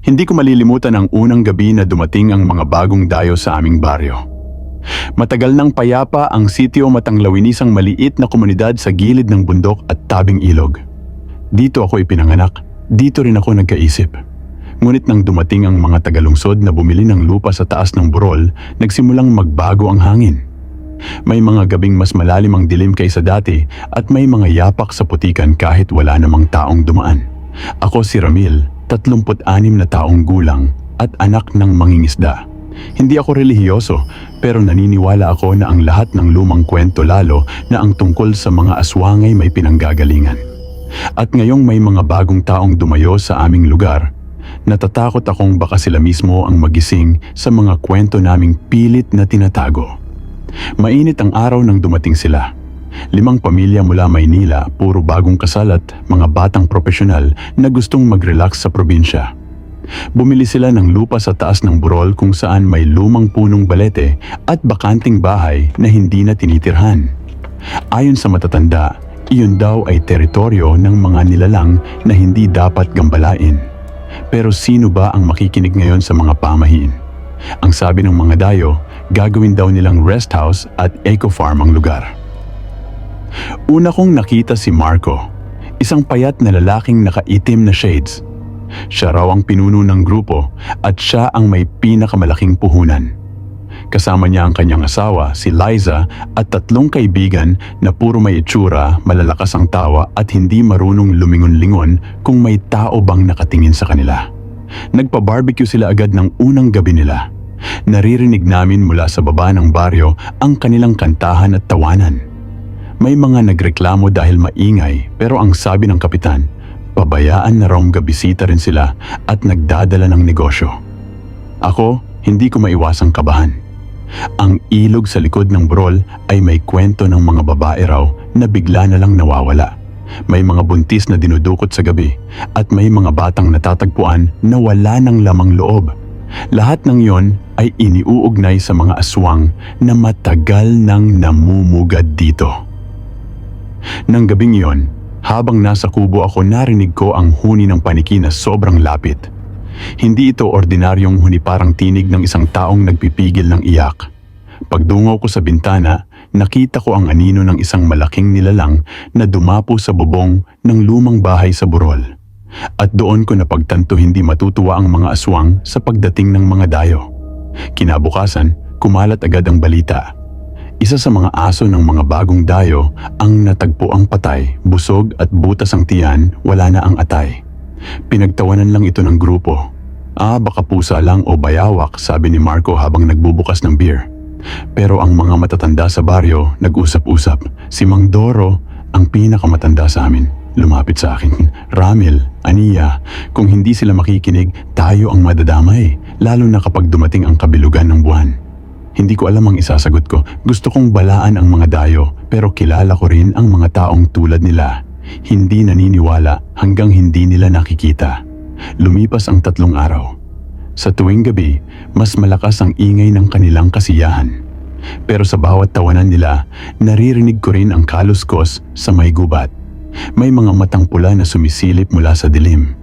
Hindi ko malilimutan ang unang gabi na dumating ang mga bagong dayo sa aming baryo. Matagal nang payapa ang sitio matanglawinis ang maliit na komunidad sa gilid ng bundok at tabing ilog. Dito ako ipinanganak, dito rin ako nagkaisip. Ngunit nang dumating ang mga tagalungsod na bumili ng lupa sa taas ng burol, nagsimulang magbago ang hangin. May mga gabing mas malalim ang dilim kaysa dati at may mga yapak sa putikan kahit wala namang taong dumaan. Ako si Ramil, 36 na taong gulang at anak ng mangingisda. Hindi ako relihiyoso pero naniniwala ako na ang lahat ng lumang kwento lalo na ang tungkol sa mga aswangay may pinanggagalingan. At ngayong may mga bagong taong dumayo sa aming lugar, natatakot akong baka sila mismo ang magising sa mga kwento naming pilit na tinatago. Mainit ang araw nang dumating sila. Limang pamilya mula Maynila, puro bagong kasal at mga batang profesional na gustong mag-relax sa probinsya. Bumili sila ng lupa sa taas ng burol kung saan may lumang punong balete at bakanting bahay na hindi na tinitirhan. Ayon sa matatanda, iyon daw ay teritoryo ng mga nilalang na hindi dapat gambalain. Pero sino ba ang makikinig ngayon sa mga pamahiin? Ang sabi ng mga dayo, gagawin daw nilang rest house at eco farm ang lugar. Una kong nakita si Marco, isang payat na lalaking nakaitim na shades. Siya raw ang pinuno ng grupo at siya ang may pinakamalaking puhunan. Kasama niya ang kanyang asawa, si Liza, at tatlong kaibigan na puro may itsura, malalakas ang tawa at hindi marunong lumingon-lingon kung may tao bang nakatingin sa kanila. Nagpa-barbecue sila agad ng unang gabi nila. Naririnig namin mula sa baba ng baryo ang kanilang kantahan at tawanan. May mga nagreklamo dahil maingay pero ang sabi ng kapitan, pabayaan na raw gabisita rin sila at nagdadala ng negosyo. Ako, hindi ko maiwasang kabahan. Ang ilog sa likod ng brol ay may kwento ng mga babae raw na bigla na lang nawawala. May mga buntis na dinudukot sa gabi at may mga batang natatagpuan na wala ng lamang loob. Lahat ng yon ay iniuugnay sa mga aswang na matagal nang namumugad dito. Nang gabing yon, habang nasa kubo ako narinig ko ang huni ng paniki na sobrang lapit. Hindi ito ordinaryong huni parang tinig ng isang taong nagpipigil ng iyak. Pagdungaw ko sa bintana, nakita ko ang anino ng isang malaking nilalang na dumapo sa bubong ng lumang bahay sa Burol. At doon ko napagtanto hindi matutuwa ang mga aswang sa pagdating ng mga dayo. Kinabukasan, kumalat agad ang balita. Isa sa mga aso ng mga bagong dayo ang natagpo ang patay, busog at butas ang tiyan, wala na ang atay. Pinagtawanan lang ito ng grupo. Ah, baka pusa lang o bayawak, sabi ni Marco habang nagbubukas ng beer. Pero ang mga matatanda sa baryo nag-usap-usap. Si Mang Doro ang pinakamatanda sa amin. Lumapit sa akin. Ramil, Aniya, kung hindi sila makikinig, tayo ang madadamay. Lalo na kapag dumating ang kabilugan ng buwan. Hindi ko alam ang isasagot ko. Gusto kong balaan ang mga dayo, pero kilala ko rin ang mga taong tulad nila. Hindi naniniwala hanggang hindi nila nakikita. Lumipas ang tatlong araw. Sa tuwing gabi, mas malakas ang ingay ng kanilang kasiyahan. Pero sa bawat tawanan nila, naririnig ko rin ang kaluskos sa may gubat. May mga matang pula na sumisilip mula sa dilim.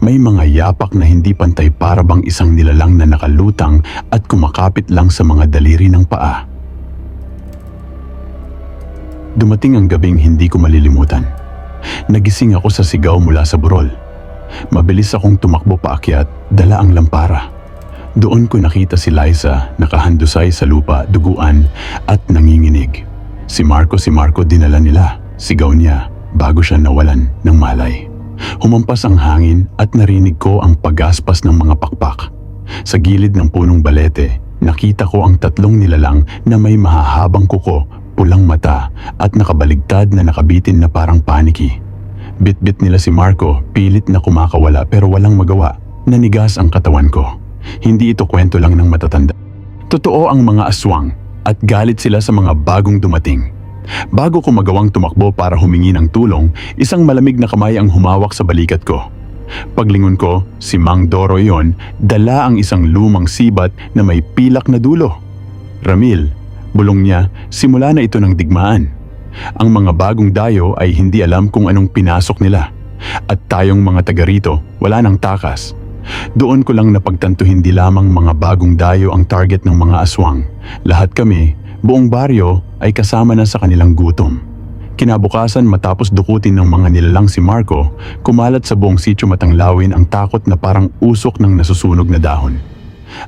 May mga yapak na hindi pantay para bang isang nilalang na nakalutang at kumakapit lang sa mga daliri ng paa. Dumating ang gabing hindi ko malilimutan. Nagising ako sa sigaw mula sa burol. Mabilis akong tumakbo paakyat, dala ang lampara. Doon ko nakita si Liza nakahandusay sa lupa, duguan at nanginginig. Si Marco si Marco dinala nila. Sigaw niya bago siya nawalan ng malay. Humampas ang hangin at narinig ko ang pagaspas ng mga pakpak. Sa gilid ng punong balete, nakita ko ang tatlong nilalang na may mahahabang kuko, pulang mata at nakabaligtad na nakabitin na parang paniki. Bit-bit nila si Marco, pilit na kumakawala pero walang magawa. Nanigas ang katawan ko. Hindi ito kwento lang ng matatanda. Totoo ang mga aswang at galit sila sa mga bagong dumating. Bago ko magawang tumakbo para humingi ng tulong, isang malamig na kamay ang humawak sa balikat ko. Paglingon ko, si Mang Doro yon, dala ang isang lumang sibat na may pilak na dulo. Ramil, bulong niya, simula na ito ng digmaan. Ang mga bagong dayo ay hindi alam kung anong pinasok nila. At tayong mga taga rito, wala nang takas. Doon ko lang napagtanto hindi lamang mga bagong dayo ang target ng mga aswang. Lahat kami, buong baryo, ay kasama na sa kanilang gutom. Kinabukasan matapos dukutin ng mga nilalang si Marco, kumalat sa buong sityo matanglawin ang takot na parang usok ng nasusunog na dahon.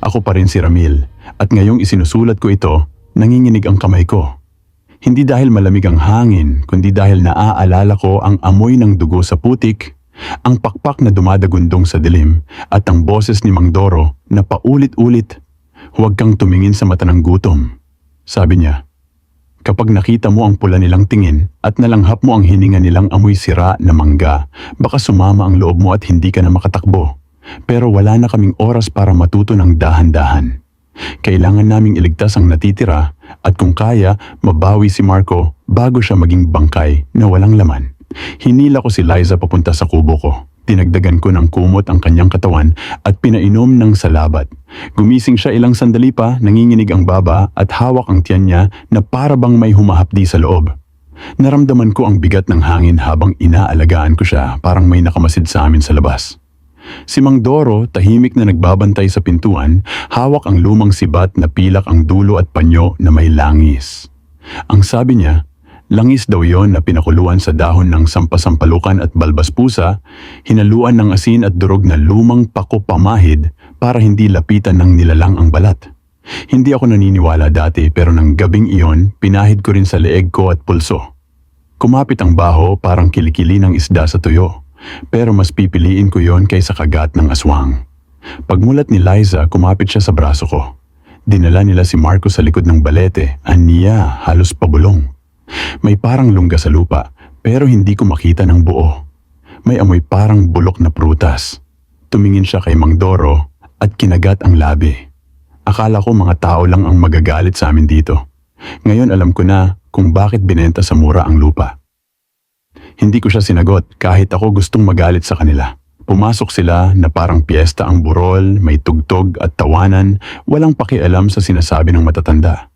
Ako pa rin si Ramil, at ngayong isinusulat ko ito, nanginginig ang kamay ko. Hindi dahil malamig ang hangin, kundi dahil naaalala ko ang amoy ng dugo sa putik, ang pakpak na dumadagundong sa dilim, at ang boses ni Mang Doro na paulit-ulit, huwag kang tumingin sa mata ng gutom. Sabi niya, kapag nakita mo ang pula nilang tingin at nalanghap mo ang hininga nilang amoy sira na mangga, baka sumama ang loob mo at hindi ka na makatakbo. Pero wala na kaming oras para matuto ng dahan-dahan. Kailangan naming iligtas ang natitira at kung kaya, mabawi si Marco bago siya maging bangkay na walang laman. Hinila ko si Liza papunta sa kubo ko. Tinagdagan ko ng kumot ang kanyang katawan at pinainom ng salabat. Gumising siya ilang sandali pa, nanginginig ang baba at hawak ang tiyan niya na para bang may humahapdi sa loob. Naramdaman ko ang bigat ng hangin habang inaalagaan ko siya parang may nakamasid sa amin sa labas. Si Mang Doro, tahimik na nagbabantay sa pintuan, hawak ang lumang sibat na pilak ang dulo at panyo na may langis. Ang sabi niya, langis daw yon na pinakuluan sa dahon ng sampasampalukan at balbas pusa, hinaluan ng asin at durog na lumang pako pamahid para hindi lapitan ng nilalang ang balat. Hindi ako naniniwala dati pero ng gabing iyon, pinahid ko rin sa leeg ko at pulso. Kumapit ang baho parang kilikili ng isda sa tuyo. Pero mas pipiliin ko yon kaysa kagat ng aswang. Pagmulat ni Liza, kumapit siya sa braso ko. Dinala nila si Marco sa likod ng balete, aniya, halos pabulong. May parang lungga sa lupa, pero hindi ko makita ng buo. May amoy parang bulok na prutas. Tumingin siya kay Mang Doro at kinagat ang labi. Akala ko mga tao lang ang magagalit sa amin dito. Ngayon alam ko na kung bakit binenta sa mura ang lupa. Hindi ko siya sinagot kahit ako gustong magalit sa kanila. Pumasok sila na parang piyesta ang burol, may tugtog at tawanan, walang pakialam sa sinasabi ng matatanda.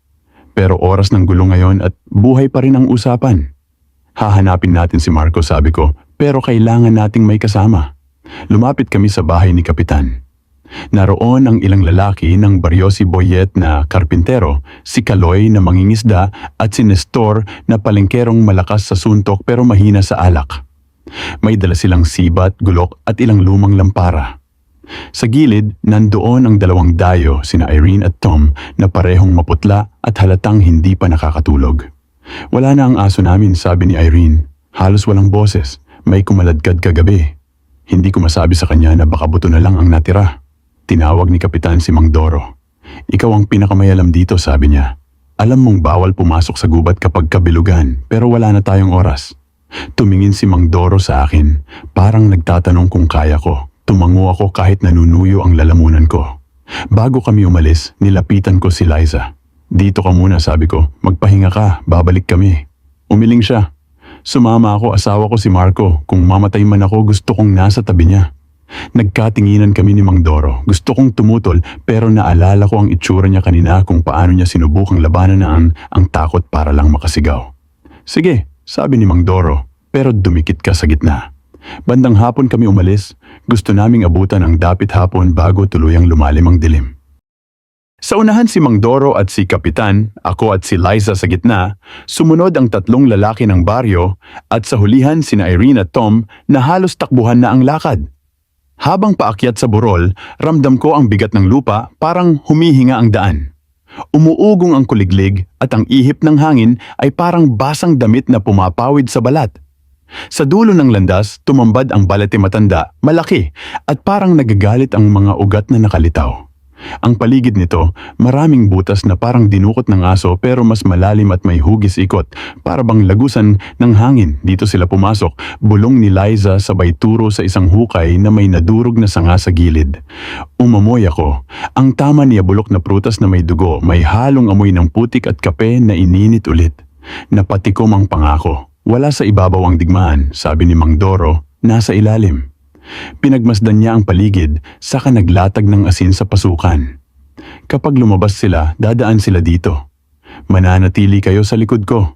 Pero oras ng gulo ngayon at buhay pa rin ang usapan. Hahanapin natin si Marco sabi ko, pero kailangan nating may kasama. Lumapit kami sa bahay ni Kapitan. Naroon ang ilang lalaki ng Baryosi Boyet na karpintero, si Kaloy na mangingisda at si Nestor na palengkerong malakas sa suntok pero mahina sa alak. May dala silang sibat, gulok at ilang lumang lampara. Sa gilid, nandoon ang dalawang dayo, sina Irene at Tom, na parehong maputla at halatang hindi pa nakakatulog. Wala na ang aso namin, sabi ni Irene. Halos walang boses, may kumaladkad kagabi. Hindi ko masabi sa kanya na baka buto na lang ang natira. Tinawag ni Kapitan si Mang Doro. Ikaw ang pinakamayalam dito, sabi niya. Alam mong bawal pumasok sa gubat kapag kabilugan, pero wala na tayong oras. Tumingin si Mang Doro sa akin, parang nagtatanong kung kaya ko. Tumango ako kahit nanunuyo ang lalamunan ko. Bago kami umalis, nilapitan ko si Liza. Dito ka muna, sabi ko. Magpahinga ka, babalik kami. Umiling siya. Sumama ako, asawa ko si Marco. Kung mamatay man ako, gusto kong nasa tabi niya. Nagkatinginan kami ni Mang Doro. Gusto kong tumutol pero naalala ko ang itsura niya kanina kung paano niya sinubukang labanan na ang, ang takot para lang makasigaw. Sige, sabi ni Mang Doro, pero dumikit ka sa gitna. Bandang hapon kami umalis, gusto naming abutan ang dapit hapon bago tuluyang lumalim ang dilim. Sa unahan si Mang Doro at si Kapitan, ako at si Liza sa gitna, sumunod ang tatlong lalaki ng baryo at sa hulihan sina Irene at Tom na halos takbuhan na ang lakad. Habang paakyat sa burol, ramdam ko ang bigat ng lupa parang humihinga ang daan. Umuugong ang kuliglig at ang ihip ng hangin ay parang basang damit na pumapawid sa balat. Sa dulo ng landas, tumambad ang balete matanda, malaki, at parang nagagalit ang mga ugat na nakalitaw. Ang paligid nito, maraming butas na parang dinukot ng aso pero mas malalim at may hugis ikot, para bang lagusan ng hangin. Dito sila pumasok, bulong ni Liza sabay turo sa isang hukay na may nadurog na sanga sa gilid. Umamoy ako. Ang tama niya bulok na prutas na may dugo, may halong amoy ng putik at kape na ininit ulit. Napatikom ang pangako. Wala sa ibabaw ang digmaan, sabi ni Mang Doro, nasa ilalim. Pinagmasdan niya ang paligid, saka naglatag ng asin sa pasukan. Kapag lumabas sila, dadaan sila dito. Mananatili kayo sa likod ko.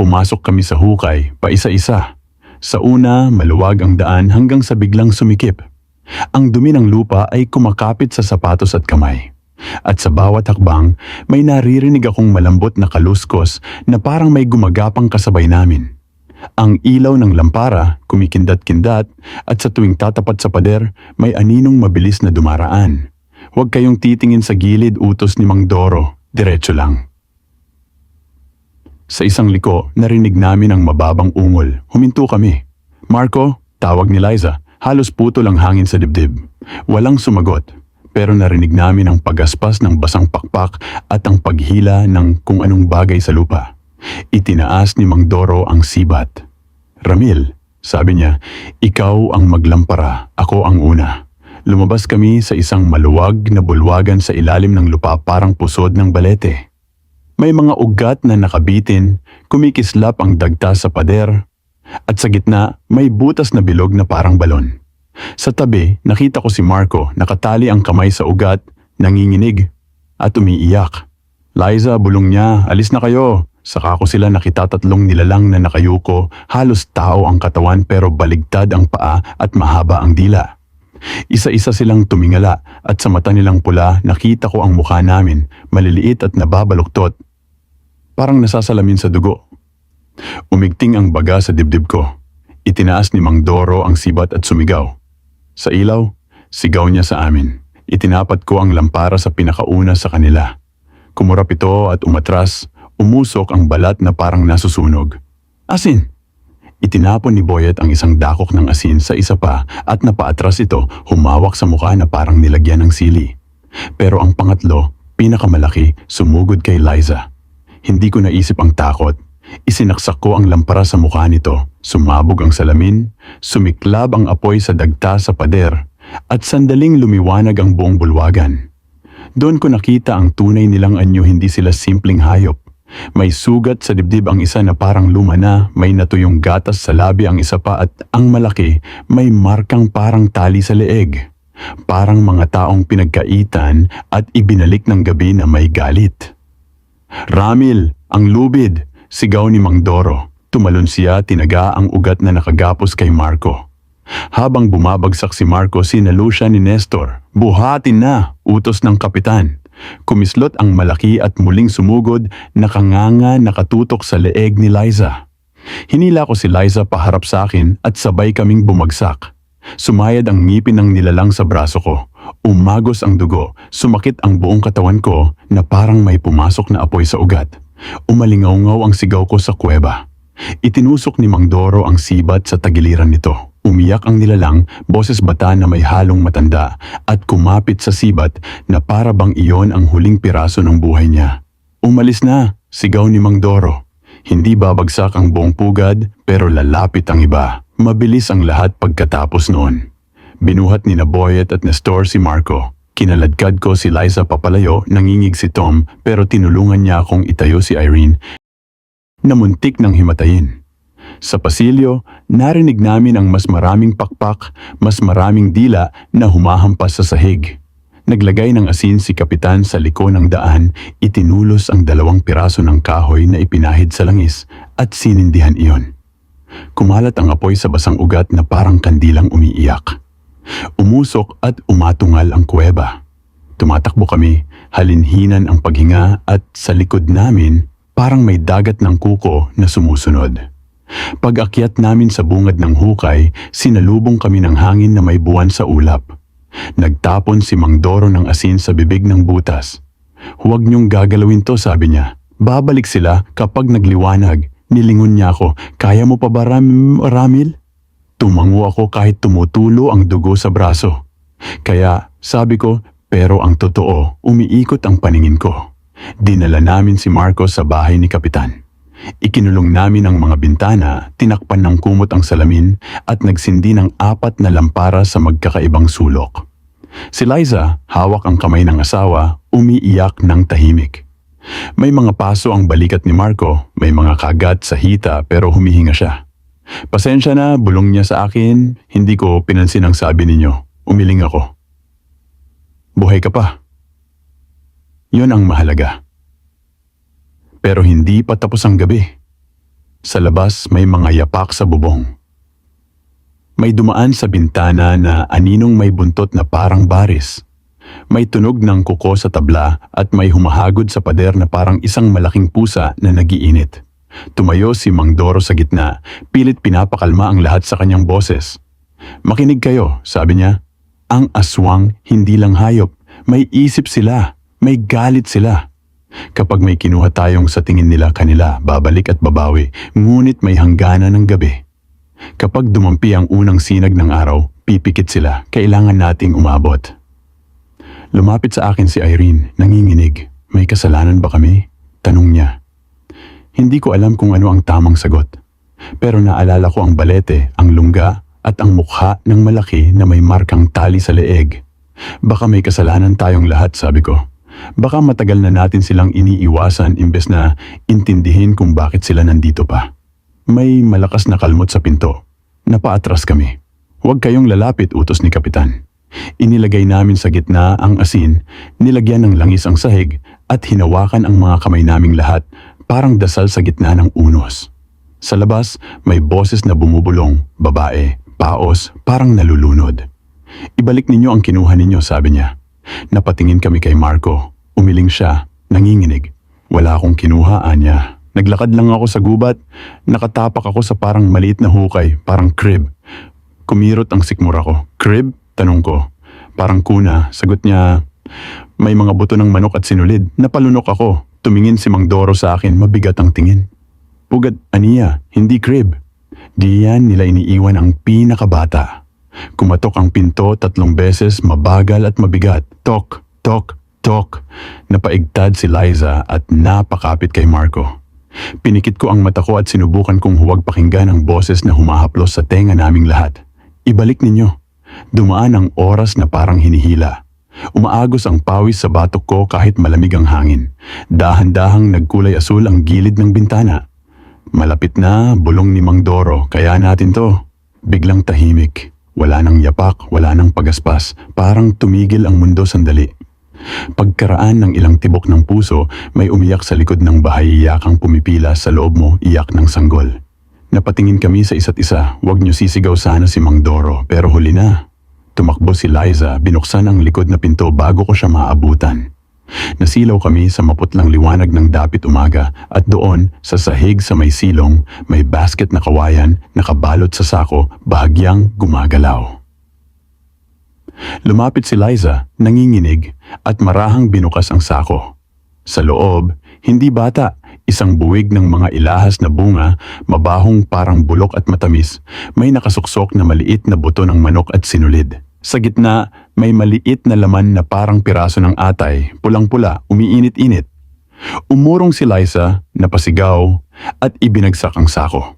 Pumasok kami sa hukay, paisa-isa. Sa una, maluwag ang daan hanggang sa biglang sumikip. Ang dumi ng lupa ay kumakapit sa sapatos at kamay. At sa bawat hakbang, may naririnig akong malambot na kaluskos na parang may gumagapang kasabay namin. Ang ilaw ng lampara, kumikindat-kindat, at sa tuwing tatapat sa pader, may aninong mabilis na dumaraan. Huwag kayong titingin sa gilid utos ni Mang Doro, diretso lang. Sa isang liko, narinig namin ang mababang ungol. Huminto kami. Marco, tawag ni Liza, halos puto lang hangin sa dibdib. Walang sumagot, pero narinig namin ang pagaspas ng basang pakpak at ang paghila ng kung anong bagay sa lupa. Itinaas ni Mang Doro ang sibat. Ramil, sabi niya, ikaw ang maglampara, ako ang una. Lumabas kami sa isang maluwag na bulwagan sa ilalim ng lupa parang pusod ng balete. May mga ugat na nakabitin, kumikislap ang dagta sa pader, at sa gitna may butas na bilog na parang balon. Sa tabi, nakita ko si Marco nakatali ang kamay sa ugat, nanginginig, at umiiyak. Liza, bulong niya, alis na kayo. Saka ko sila nakitatatlong nilalang na nakayuko, halos tao ang katawan pero baligtad ang paa at mahaba ang dila. Isa-isa silang tumingala at sa mata nilang pula nakita ko ang mukha namin, maliliit at nababaluktot. Parang nasasalamin sa dugo. Umigting ang baga sa dibdib ko. Itinaas ni Mang Doro ang sibat at sumigaw. Sa ilaw, sigaw niya sa amin. Itinapat ko ang lampara sa pinakauna sa kanila. Kumurap ito at umatras, umusok ang balat na parang nasusunog. Asin! Itinapon ni Boyet ang isang dakok ng asin sa isa pa at napaatras ito humawak sa mukha na parang nilagyan ng sili. Pero ang pangatlo, pinakamalaki, sumugod kay Liza. Hindi ko naisip ang takot. Isinaksak ko ang lampara sa mukha nito, sumabog ang salamin, sumiklab ang apoy sa dagta sa pader, at sandaling lumiwanag ang buong bulwagan. Doon ko nakita ang tunay nilang anyo hindi sila simpleng hayop. May sugat sa dibdib ang isa na parang luma na, may natuyong gatas sa labi ang isa pa at ang malaki may markang parang tali sa leeg. Parang mga taong pinagkaitan at ibinalik ng gabi na may galit. Ramil, ang lubid, sigaw ni Mang Doro. Tumalon siya, tinaga ang ugat na nakagapos kay Marco. Habang bumabagsak si Marco, sinalo siya ni Nestor. Buhatin na, utos ng kapitan. Kumislot ang malaki at muling sumugod, nakanganga nakatutok sa leeg ni Liza. Hinila ko si Liza paharap sa akin at sabay kaming bumagsak. Sumayad ang ngipin ng nilalang sa braso ko. Umagos ang dugo, sumakit ang buong katawan ko na parang may pumasok na apoy sa ugat. Umalingaw-ngaw ang sigaw ko sa kuweba. Itinusok ni Mang Doro ang sibat sa tagiliran nito. Umiyak ang nilalang, boses bata na may halong matanda at kumapit sa sibat na para bang iyon ang huling piraso ng buhay niya. Umalis na, sigaw ni Mang Doro. Hindi babagsak ang buong pugad pero lalapit ang iba. Mabilis ang lahat pagkatapos noon. Binuhat ni Naboyet at Nestor si Marco. Kinaladkad ko si Liza papalayo, nangingig si Tom pero tinulungan niya akong itayo si Irene na muntik ng himatayin. Sa pasilyo, narinig namin ang mas maraming pakpak, mas maraming dila na humahampas sa sahig. Naglagay ng asin si Kapitan sa liko ng daan, itinulos ang dalawang piraso ng kahoy na ipinahid sa langis at sinindihan iyon. Kumalat ang apoy sa basang ugat na parang kandilang umiiyak. Umusok at umatungal ang kuweba. Tumatakbo kami, halinhinan ang paghinga at sa likod namin parang may dagat ng kuko na sumusunod. Pag-akyat namin sa bungad ng hukay, sinalubong kami ng hangin na may buwan sa ulap. Nagtapon si Mang Doro ng asin sa bibig ng butas. Huwag niyong gagalawin to, sabi niya. Babalik sila kapag nagliwanag. Nilingon niya ako, kaya mo pa ba Ram Ramil? Tumango ako kahit tumutulo ang dugo sa braso. Kaya sabi ko, pero ang totoo, umiikot ang paningin ko. Dinala namin si Marcos sa bahay ni Kapitan. Ikinulong namin ang mga bintana, tinakpan ng kumot ang salamin at nagsindi ng apat na lampara sa magkakaibang sulok. Si Liza, hawak ang kamay ng asawa, umiiyak ng tahimik. May mga paso ang balikat ni Marco, may mga kagat sa hita pero humihinga siya. Pasensya na, bulong niya sa akin, hindi ko pinansin ang sabi ninyo. Umiling ako. Buhay ka pa. Yun ang mahalaga. Pero hindi pa tapos ang gabi. Sa labas may mga yapak sa bubong. May dumaan sa bintana na aninong may buntot na parang baris. May tunog ng kuko sa tabla at may humahagod sa pader na parang isang malaking pusa na nagiinit. Tumayo si Mang Doro sa gitna, pilit pinapakalma ang lahat sa kanyang boses. Makinig kayo, sabi niya. Ang aswang hindi lang hayop, may isip sila, may galit sila. Kapag may kinuha tayong sa tingin nila kanila, babalik at babawi, ngunit may hangganan ng gabi. Kapag dumampi ang unang sinag ng araw, pipikit sila, kailangan nating umabot. Lumapit sa akin si Irene, nanginginig. May kasalanan ba kami? Tanong niya. Hindi ko alam kung ano ang tamang sagot. Pero naalala ko ang balete, ang lungga, at ang mukha ng malaki na may markang tali sa leeg. Baka may kasalanan tayong lahat, sabi ko. Baka matagal na natin silang iniiwasan imbes na intindihin kung bakit sila nandito pa. May malakas na kalmot sa pinto. Napaatras kami. Huwag kayong lalapit, utos ni Kapitan. Inilagay namin sa gitna ang asin, nilagyan ng langis ang sahig at hinawakan ang mga kamay naming lahat parang dasal sa gitna ng unos. Sa labas, may boses na bumubulong, babae, paos, parang nalulunod. Ibalik ninyo ang kinuha ninyo, sabi niya. Napatingin kami kay Marco. Umiling siya, nanginginig. Wala akong kinuha, Anya. Naglakad lang ako sa gubat. Nakatapak ako sa parang maliit na hukay, parang crib. Kumirot ang sikmura ko. Crib? Tanong ko. Parang kuna. Sagot niya, may mga buto ng manok at sinulid. Napalunok ako. Tumingin si Mang Doro sa akin, mabigat ang tingin. Pugad, aniya, hindi crib. Diyan nila iniiwan ang pinakabata. Kumatok ang pinto tatlong beses, mabagal at mabigat. Tok, tok, tok. Napaigtad si Liza at napakapit kay Marco. Pinikit ko ang mata ko at sinubukan kong huwag pakinggan ang boses na humahaplos sa tenga naming lahat. Ibalik ninyo. Dumaan ang oras na parang hinihila. Umaagos ang pawis sa batok ko kahit malamig ang hangin. Dahan-dahang nagkulay asul ang gilid ng bintana. Malapit na, bulong ni Mang Doro, kaya natin to. Biglang tahimik. Wala nang yapak, wala nang pagaspas. Parang tumigil ang mundo sandali. Pagkaraan ng ilang tibok ng puso, may umiyak sa likod ng bahay iyakang pumipila sa loob mo iyak ng sanggol. Napatingin kami sa isa't isa, wag niyo sisigaw sana si Mang Doro, pero huli na. Tumakbo si Liza, binuksan ang likod na pinto bago ko siya maabutan. Nasilaw kami sa maputlang liwanag ng dapit umaga at doon sa sahig sa may silong may basket na kawayan nakabalot sa sako bahagyang gumagalaw. Lumapit si Liza, nanginginig at marahang binukas ang sako. Sa loob, hindi bata, isang buwig ng mga ilahas na bunga, mabahong parang bulok at matamis, may nakasuksok na maliit na buto ng manok at sinulid. Sa gitna, may maliit na laman na parang piraso ng atay, pulang-pula, umiinit-init. Umurong si Liza, napasigaw, at ibinagsak ang sako.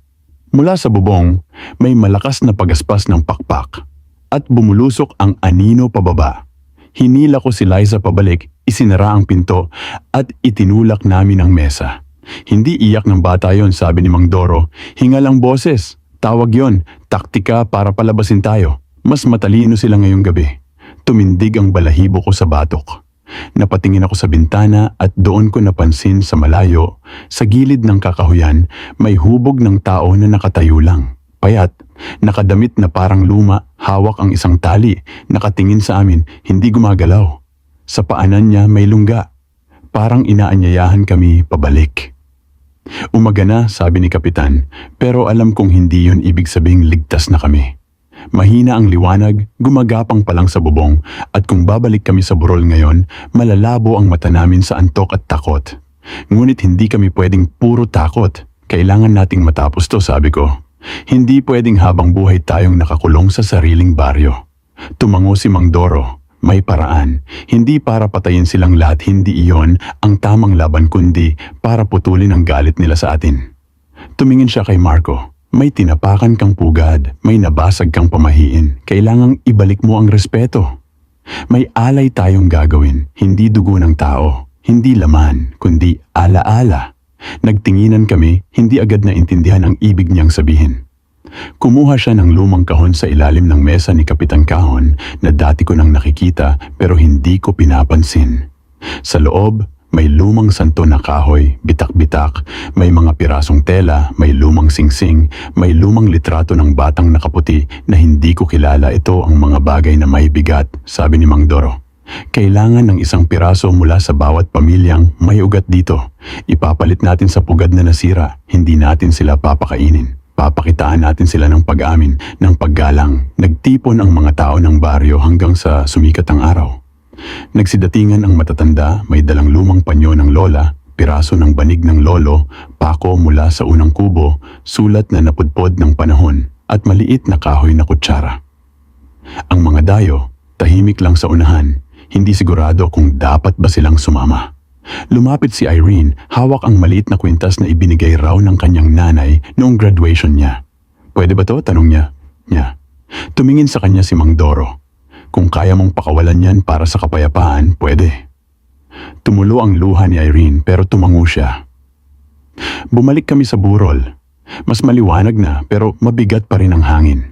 Mula sa bubong, may malakas na pagaspas ng pakpak at bumulusok ang anino pababa. Hinila ko si Liza pabalik, isinara ang pinto at itinulak namin ang mesa. Hindi iyak ng bata yon, sabi ni Mang Doro. Hingal ang boses. Tawag yon, taktika para palabasin tayo. Mas matalino sila ngayong gabi. Tumindig ang balahibo ko sa batok. Napatingin ako sa bintana at doon ko napansin sa malayo, sa gilid ng kakahuyan, may hubog ng tao na nakatayo lang. Payat, nakadamit na parang luma, hawak ang isang tali, nakatingin sa amin, hindi gumagalaw. Sa paanan niya may lungga. Parang inaanyayahan kami pabalik. Umaga na, sabi ni Kapitan, pero alam kong hindi yon ibig sabing ligtas na kami. Mahina ang liwanag, gumagapang pa lang sa bubong, at kung babalik kami sa burol ngayon, malalabo ang mata namin sa antok at takot. Ngunit hindi kami pwedeng puro takot. Kailangan nating matapos to, sabi ko. Hindi pwedeng habang buhay tayong nakakulong sa sariling baryo. Tumango si Mang Doro. May paraan. Hindi para patayin silang lahat, hindi iyon ang tamang laban kundi para putulin ang galit nila sa atin. Tumingin siya kay Marco. May tinapakan kang pugad, may nabasag kang pamahiin. Kailangang ibalik mo ang respeto. May alay tayong gagawin, hindi dugo ng tao, hindi laman, kundi alaala. Nagtinginan kami, hindi agad na intindihan ang ibig niyang sabihin. Kumuha siya ng lumang kahon sa ilalim ng mesa ni Kapitan Kahon na dati ko nang nakikita pero hindi ko pinapansin. Sa loob, May lumang santo na kahoy, bitak-bitak, may mga pirasong tela, may lumang singsing, may lumang litrato ng batang nakaputi na hindi ko kilala ito ang mga bagay na may bigat, sabi ni Mang Doro. Kailangan ng isang piraso mula sa bawat pamilyang may ugat dito. Ipapalit natin sa pugad na nasira, hindi natin sila papakainin. Papakitaan natin sila ng pag-amin, ng paggalang. Nagtipon ang mga tao ng baryo hanggang sa sumikat ang araw. Nagsidatingan ang matatanda, may dalang lumang panyo ng lola, piraso ng banig ng lolo, pako mula sa unang kubo, sulat na napudpod ng panahon, at maliit na kahoy na kutsara. Ang mga dayo, tahimik lang sa unahan, hindi sigurado kung dapat ba silang sumama. Lumapit si Irene, hawak ang maliit na kwintas na ibinigay raw ng kanyang nanay noong graduation niya. Pwede ba to? Tanong niya. Niya. Tumingin sa kanya si Mang Doro. Kung kaya mong pakawalan yan para sa kapayapaan, pwede. Tumulo ang luha ni Irene pero tumango siya. Bumalik kami sa burol. Mas maliwanag na pero mabigat pa rin ang hangin.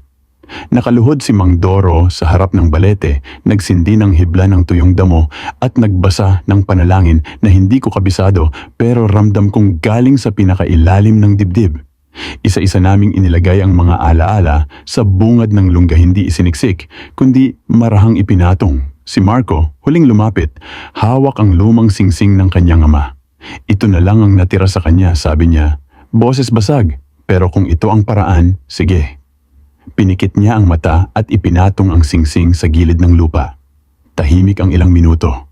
Nakaluhod si Mang Doro sa harap ng balete, nagsindi ng hibla ng tuyong damo at nagbasa ng panalangin na hindi ko kabisado pero ramdam kong galing sa pinakailalim ng dibdib. Isa-isa naming inilagay ang mga alaala sa bungad ng lungga hindi isiniksik, kundi marahang ipinatong. Si Marco, huling lumapit, hawak ang lumang singsing ng kanyang ama. Ito na lang ang natira sa kanya, sabi niya. Boses basag, pero kung ito ang paraan, sige. Pinikit niya ang mata at ipinatong ang singsing sa gilid ng lupa. Tahimik ang ilang minuto.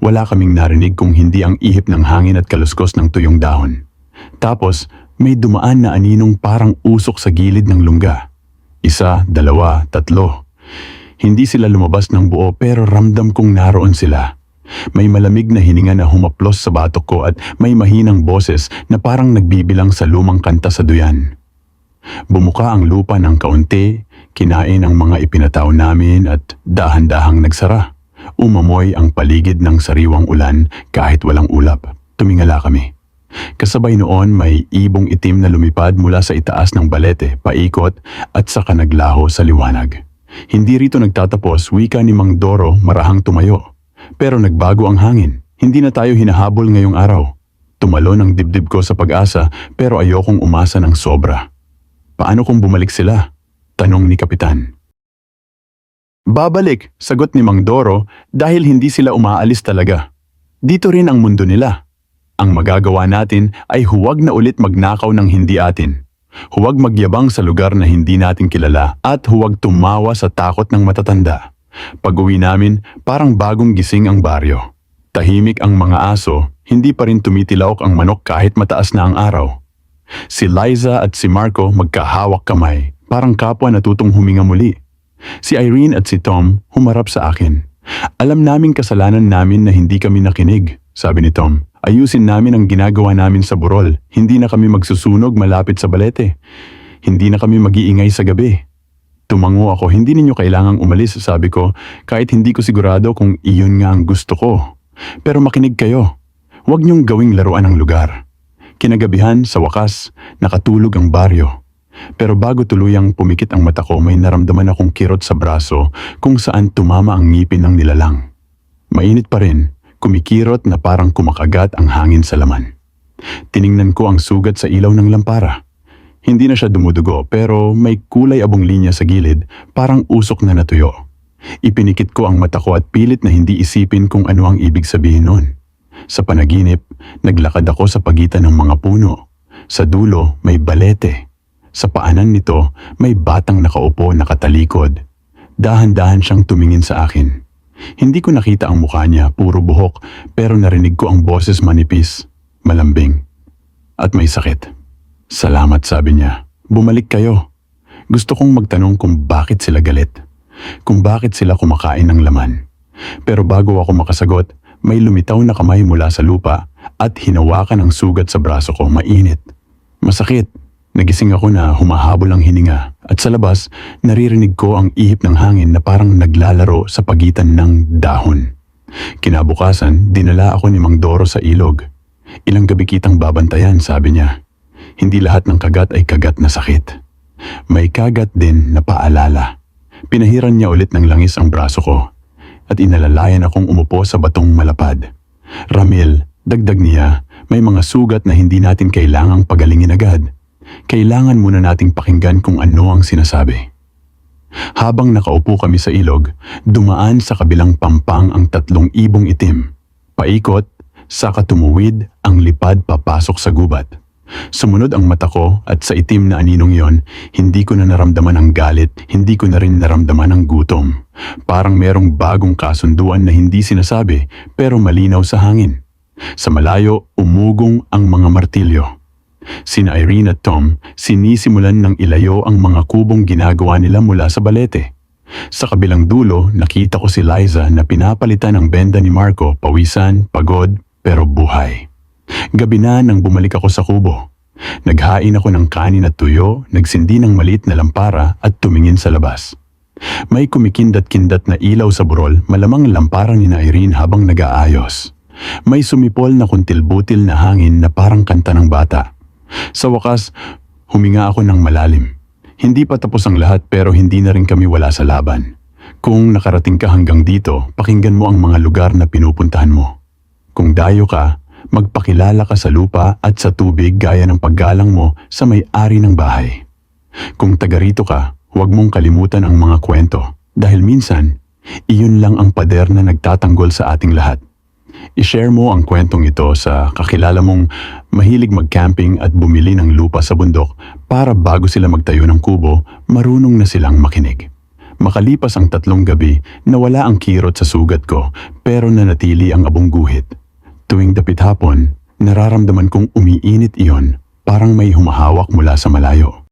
Wala kaming narinig kung hindi ang ihip ng hangin at kaluskos ng tuyong dahon. Tapos, may dumaan na aninong parang usok sa gilid ng lungga. Isa, dalawa, tatlo. Hindi sila lumabas ng buo pero ramdam kong naroon sila. May malamig na hininga na humaplos sa batok ko at may mahinang boses na parang nagbibilang sa lumang kanta sa duyan. Bumuka ang lupa ng kaunti, kinain ang mga ipinataw namin at dahan-dahang nagsara. Umamoy ang paligid ng sariwang ulan kahit walang ulap. Tumingala kami. Kasabay noon may ibong itim na lumipad mula sa itaas ng balete, paikot at saka naglaho sa liwanag. Hindi rito nagtatapos wika ni Mang Doro marahang tumayo. Pero nagbago ang hangin. Hindi na tayo hinahabol ngayong araw. Tumalo ng dibdib ko sa pag-asa pero ayokong umasa ng sobra. Paano kung bumalik sila? Tanong ni Kapitan. Babalik, sagot ni Mang Doro dahil hindi sila umaalis talaga. Dito rin ang mundo nila. Ang magagawa natin ay huwag na ulit magnakaw ng hindi atin. Huwag magyabang sa lugar na hindi natin kilala at huwag tumawa sa takot ng matatanda. Pag uwi namin, parang bagong gising ang baryo. Tahimik ang mga aso, hindi pa rin tumitilaok ang manok kahit mataas na ang araw. Si Liza at si Marco magkahawak kamay, parang kapwa natutong huminga muli. Si Irene at si Tom humarap sa akin. Alam naming kasalanan namin na hindi kami nakinig, sabi ni Tom. Ayusin namin ang ginagawa namin sa burol. Hindi na kami magsusunog malapit sa balete. Hindi na kami mag-iingay sa gabi. Tumango ako, hindi ninyo kailangang umalis, sabi ko, kahit hindi ko sigurado kung iyon nga ang gusto ko. Pero makinig kayo. Huwag niyong gawing laruan ang lugar. Kinagabihan, sa wakas, nakatulog ang baryo. Pero bago tuluyang pumikit ang mata ko, may naramdaman akong kirot sa braso kung saan tumama ang ngipin ng nilalang. Mainit pa rin, kumikirot na parang kumakagat ang hangin sa laman. Tiningnan ko ang sugat sa ilaw ng lampara. Hindi na siya dumudugo pero may kulay abong linya sa gilid, parang usok na natuyo. Ipinikit ko ang mata ko at pilit na hindi isipin kung ano ang ibig sabihin nun. Sa panaginip, naglakad ako sa pagitan ng mga puno. Sa dulo, may balete. Sa paanan nito, may batang nakaupo nakatalikod. Dahan-dahan siyang tumingin sa akin. Hindi ko nakita ang mukha niya, puro buhok, pero narinig ko ang boses manipis, malambing, at may sakit. Salamat, sabi niya. Bumalik kayo. Gusto kong magtanong kung bakit sila galit. Kung bakit sila kumakain ng laman. Pero bago ako makasagot, may lumitaw na kamay mula sa lupa at hinawakan ang sugat sa braso ko mainit. Masakit. Nagising ako na humahabol ang hininga at sa labas naririnig ko ang ihip ng hangin na parang naglalaro sa pagitan ng dahon. Kinabukasan, dinala ako ni Mang Doro sa ilog. Ilang gabi kitang babantayan, sabi niya. Hindi lahat ng kagat ay kagat na sakit. May kagat din na paalala. Pinahiran niya ulit ng langis ang braso ko at inalalayan akong umupo sa batong malapad. Ramil, Dagdag niya, may mga sugat na hindi natin kailangang pagalingin agad. Kailangan muna nating pakinggan kung ano ang sinasabi. Habang nakaupo kami sa ilog, dumaan sa kabilang pampang ang tatlong ibong itim. Paikot, saka tumuwid ang lipad papasok sa gubat. Sumunod ang mata ko at sa itim na aninong yon, hindi ko na naramdaman ang galit, hindi ko na rin naramdaman ang gutom. Parang merong bagong kasunduan na hindi sinasabi pero malinaw sa hangin. Sa malayo, umugong ang mga martilyo. Sina Irene at Tom, sinisimulan ng ilayo ang mga kubong ginagawa nila mula sa balete. Sa kabilang dulo, nakita ko si Liza na pinapalitan ang benda ni Marco, pawisan, pagod, pero buhay. Gabi na nang bumalik ako sa kubo. Naghain ako ng kanin at tuyo, nagsindi ng maliit na lampara at tumingin sa labas. May kumikindat-kindat na ilaw sa burol, malamang lampara ni na Irene habang nag-aayos. May sumipol na kuntil-butil na hangin na parang kanta ng bata. Sa wakas, huminga ako ng malalim. Hindi pa tapos ang lahat pero hindi na rin kami wala sa laban. Kung nakarating ka hanggang dito, pakinggan mo ang mga lugar na pinupuntahan mo. Kung dayo ka, magpakilala ka sa lupa at sa tubig gaya ng paggalang mo sa may-ari ng bahay. Kung taga rito ka, huwag mong kalimutan ang mga kwento dahil minsan, iyon lang ang pader na nagtatanggol sa ating lahat. I-share mo ang kwentong ito sa kakilala mong mahilig mag-camping at bumili ng lupa sa bundok para bago sila magtayo ng kubo, marunong na silang makinig. Makalipas ang tatlong gabi, nawala ang kirot sa sugat ko pero nanatili ang abong guhit. Tuwing dapit hapon, nararamdaman kong umiinit iyon parang may humahawak mula sa malayo.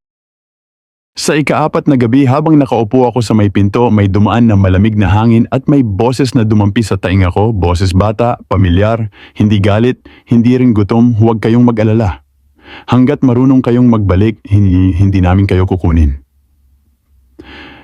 Sa ikaapat na gabi habang nakaupo ako sa may pinto, may dumaan na malamig na hangin at may boses na dumampi sa tainga ko, boses bata, pamilyar, hindi galit, hindi rin gutom, huwag kayong mag-alala. Hanggat marunong kayong magbalik, hindi, hindi namin kayo kukunin.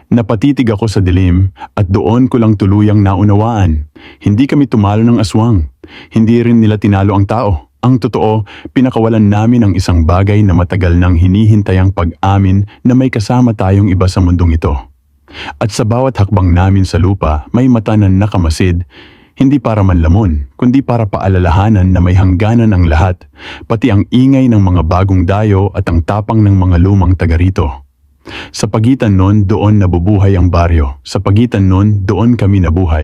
Napatitig ako sa dilim at doon ko lang tuluyang naunawaan. Hindi kami tumalo ng aswang. Hindi rin nila tinalo ang tao. Ang totoo, pinakawalan namin ang isang bagay na matagal nang hinihintayang pag-amin na may kasama tayong iba sa mundong ito. At sa bawat hakbang namin sa lupa, may mata na nakamasid, hindi para manlamon, kundi para paalalahanan na may hangganan ang lahat, pati ang ingay ng mga bagong dayo at ang tapang ng mga lumang taga rito. Sa pagitan nun, doon nabubuhay ang baryo. Sa pagitan nun, doon kami nabuhay.